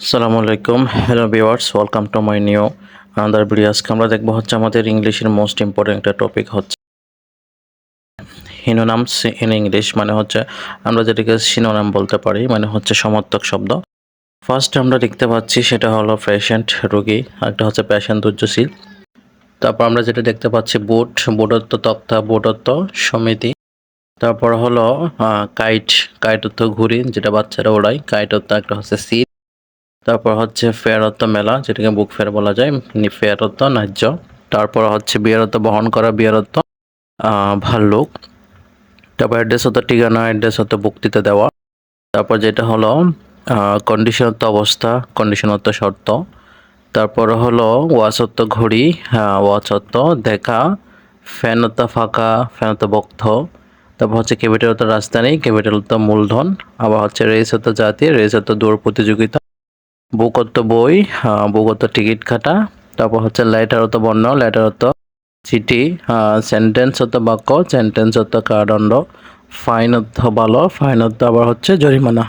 আসসালামু আলাইকুম। Hello viewers welcome to my new another video আজকে আমরা দেখব হচ্ছে আমাদের ইংলিশের মোস্ট ইম্পর্টেন্ট একটা টপিক হচ্ছে হিনোনামস ইন ইংলিশ মানে হচ্ছে আমরা যেটাকে সিনোনাম বলতে পারি মানে হচ্ছে সমর্থক শব্দ। ফার্স্ট আমরা দেখতে পাচ্ছি সেটা হলো পেশেন্ট রোগী, একটা হচ্ছে পেশেন্ট দুর্যশীল তারপর আমরা যেটা দেখতে পাচ্ছি বোট বোটত্ব তক্তা বোটত্ব সমিতি। তারপর হলো কাইট কাইটত্ব ঘুড়ি, যেটা বাচ্চারা ওড়ায়। কাইটত্ব একটা হচ্ছে সিট তারপর হচ্ছে ফেয়ারত্ব মেলা, যেটাকে বুক ফেয়ার বলা যায় ফেয়ারত্ব, ন্যায্য। তারপর হচ্ছে বিয়ারত্ব, বহন করা বিয়ারত্ব ভাল্লুক তারপর অ্যাড্রেস হতো ঠিকানা অ্যাড্রেস হতো বক্তৃতা দেওয়া। তারপর যেটা হলো কন্ডিশনত্ব অবস্থা কন্ডিশনত্ব শর্ত। তারপর হলো, ওয়াসত্ব ঘড়ি হ্যাঁ ওয়াচত্ব দেখা, ফ্যানত্ব ফাঁকা, ফ্যানত্ব বক্ত। তারপর হচ্ছে ক্যাপিটাল হতো রাজধানী ক্যাপিটাল মূলধন। আবার হচ্ছে রেস হতো জাতি রেস হতো দৌড় প্রতিযোগিতা। বুকত্ব বই বুকত্ব টিকিট কাটা, তারপর হচ্ছে লেটার অত বর্ণ লেটার অত চিঠি সেন্টেন্স অত বাক্য সেন্টেন্স অত কারদণ্ড ফাইন অর্থ ভালো ফাইন অর্থ আবার হচ্ছে জরিমানা।